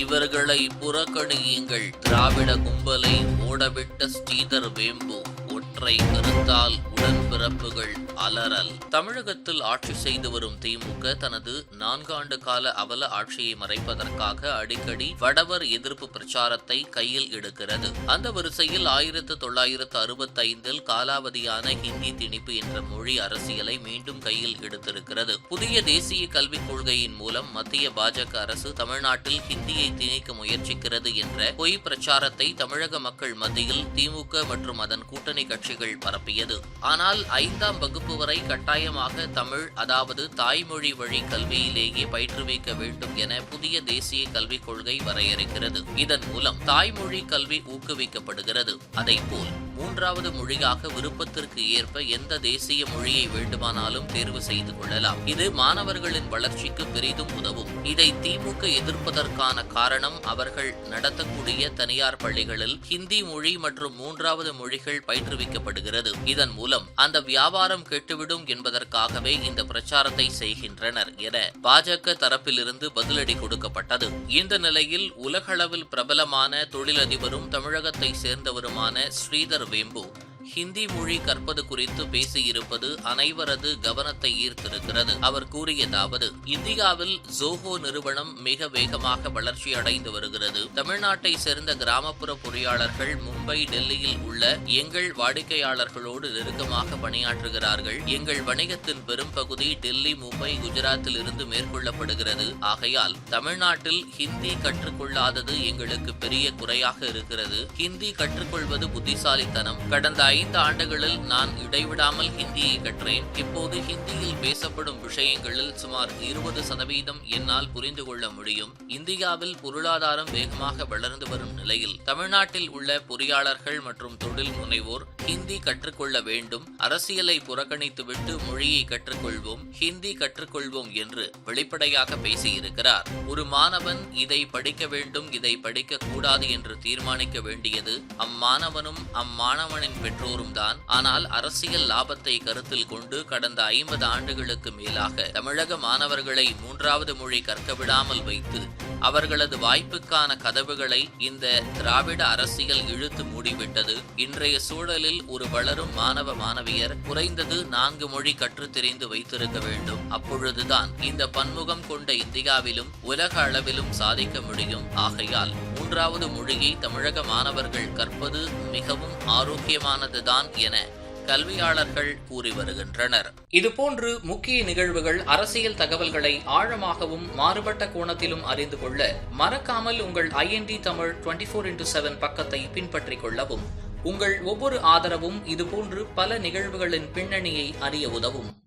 இவர்களை புறக்கணியுங்கள். திராவிட கும்பலை ஓடவிட்ட ஸ்ரீதர் வேம்பு ஒற்றை கருத்தால் அலறல். தமிழகத்தில் ஆட்சி செய்து வரும் திமுக தனது நான்காண்டு கால அவல ஆட்சியை மறைப்பதற்காக அடிக்கடி வடவர் எதிர்ப்பு பிரச்சாரத்தை கையில் எடுக்கிறது. அந்த வரிசையில் ஆயிரத்து தொள்ளாயிரத்து அறுபத்தைந்தில் காலாவதியான ஹிந்தி திணிப்பு என்ற மொழி அரசியலை மீண்டும் கையில் எடுத்திருக்கிறது. புதிய தேசிய கல்விக் கொள்கையின் மூலம் மத்திய பாஜக அரசு தமிழ்நாட்டில் ஹிந்தியை திணிக்க முயற்சிக்கிறது என்ற பொய் பிரச்சாரத்தை தமிழக மக்கள் மத்தியில் திமுக மற்றும் அதன் கூட்டணி கட்சிகள் பரப்பியது. ஆனால் ஐந்தாம் வகுப்பு வரை கட்டாயமாக தமிழ் அதாவது தாய்மொழி வழி கல்வியிலேயே பயிற்றுவிக்க வேண்டும் என புதிய தேசிய கல்விக் கொள்கை வரையறுக்கிறது. இதன் மூலம் தாய்மொழி கல்வி ஊக்குவிக்கப்படுகிறது. அதைப்போல் மூன்றாவது மொழியாக விருப்பத்திற்கு ஏற்ப எந்த தேசிய மொழியை வேண்டுமானாலும் தேர்வு செய்து கொள்ளலாம். இது மாணவர்களின் வளர்ச்சிக்கு பெரிதும் உதவும். இதை திமுக எதிர்ப்பதற்கான காரணம் அவர்கள் நடத்தக்கூடிய தனியார் பள்ளிகளில் ஹிந்தி மொழி மற்றும் மூன்றாவது மொழிகள் பயிற்றுவிக்கப்படுகிறது. இதன் மூலம் அந்த வியாபாரம் கெட்டுவிடும் என்பதற்காகவே இந்த பிரச்சாரத்தை செய்கின்றனர் என பாஜக தரப்பிலிருந்து பதிலடி கொடுக்கப்பட்டது. இந்த நிலையில் உலகளவில் பிரபலமான தொழிலதிபரும் தமிழகத்தை சேர்ந்தவருமான ஸ்ரீதர் வேம்பு ஹிந்தி மொழி கற்பது குறித்து பேசியிருப்பது அனைவரது கவனத்தை ஈர்த்திருக்கிறது. அவர் கூறியதாவது இந்தியாவில் ஜோஹோ நிறுவனம் மிக வேகமாக வளர்ச்சி அடைந்து வருகிறது. தமிழ்நாட்டை சேர்ந்த கிராமப்புற பொறியாளர்கள் மும்பை டெல்லியில் உள்ள எங்கள் வாடிக்கையாளர்களோடு நெருக்கமாக பணியாற்றுகிறார்கள். எங்கள் வணிகத்தின் பெரும் பகுதி டெல்லி மும்பை குஜராத்தில் இருந்து மேற்கொள்ளப்படுகிறது. ஆகையால் தமிழ்நாட்டில் ஹிந்தி கற்றுக்கொள்ளாதது எங்களுக்கு பெரிய குறையாக இருக்கிறது. ஹிந்தி கற்றுக்கொள்வது புத்திசாலித்தனம். கடந்த ஐந்து ஆண்டுகளில் நான் இடைவிடாமல் ஹிந்தியை கற்றேன். இப்போது ஹிந்தியில் பேசப்படும் விஷயங்களில் சுமார் இருபது சதவீதம் என்னால் புரிந்து கொள்ள முடியும். இந்தியாவில் பொருளாதாரம் வேகமாக வளர்ந்து வரும் நிலையில் தமிழ்நாட்டில் உள்ள பொறியாளர்கள் மற்றும் தொழில் முனைவோர் ஹிந்தி கற்றுக்கொள்ள வேண்டும். அரசியலை புறக்கணித்துவிட்டு மொழியை கற்றுக்கொள்வோம் ஹிந்தி கற்றுக்கொள்வோம் என்று வெளிப்படையாக பேசியிருக்கிறார். ஒரு மாணவன் இதை படிக்க வேண்டும் இதை படிக்க கூடாது என்று தீர்மானிக்க வேண்டியது அம்மாணவனும் அம்மாணவனின் எல்லோரும் தான் ஆனால் அரசியல் லாபத்தை கருத்தில் கொண்டு கடந்த ஐம்பது ஆண்டுகளுக்கு மேலாக தமிழக மாணவர்களை மூன்றாவது மொழி கற்க விடாமல் வைத்து அவர்களது வாய்ப்புக்கான கதவுகளை இந்த திராவிட அரசியல் இழுத்து மூடிவிட்டது. இன்றைய சூழலில் ஒரு வளரும் மாணவ மாணவியர் குறைந்தது நான்கு மொழி கற்று தெரிந்து வைத்திருக்க வேண்டும். அப்பொழுதுதான் இந்த பன்முகம் கொண்ட இந்தியாவிலும் உலக அளவிலும் சாதிக்க முடியும். ஆகையால் மூன்றாவது மொழியை தமிழக மாணவர்கள் கற்பது மிகவும் ஆரோக்கியமானதுதான் என கல்வியாளர்கள் கூறி வருகின்றனர். இதுபோன்று முக்கிய நிகழ்வுகள் அரசியல் தகவல்களை ஆழமாகவும் மாறுபட்ட கோணத்திலும் அறிந்து கொள்ள மறக்காமல் உங்கள் IND Tamil twenty four into seven பக்கத்தை பின்பற்றிக் கொள்ளவும் உங்கள் ஒவ்வொரு ஆதரவும் இதுபோன்று பல நிகழ்வுகளின் பின்னணியை அறிய உதவும்.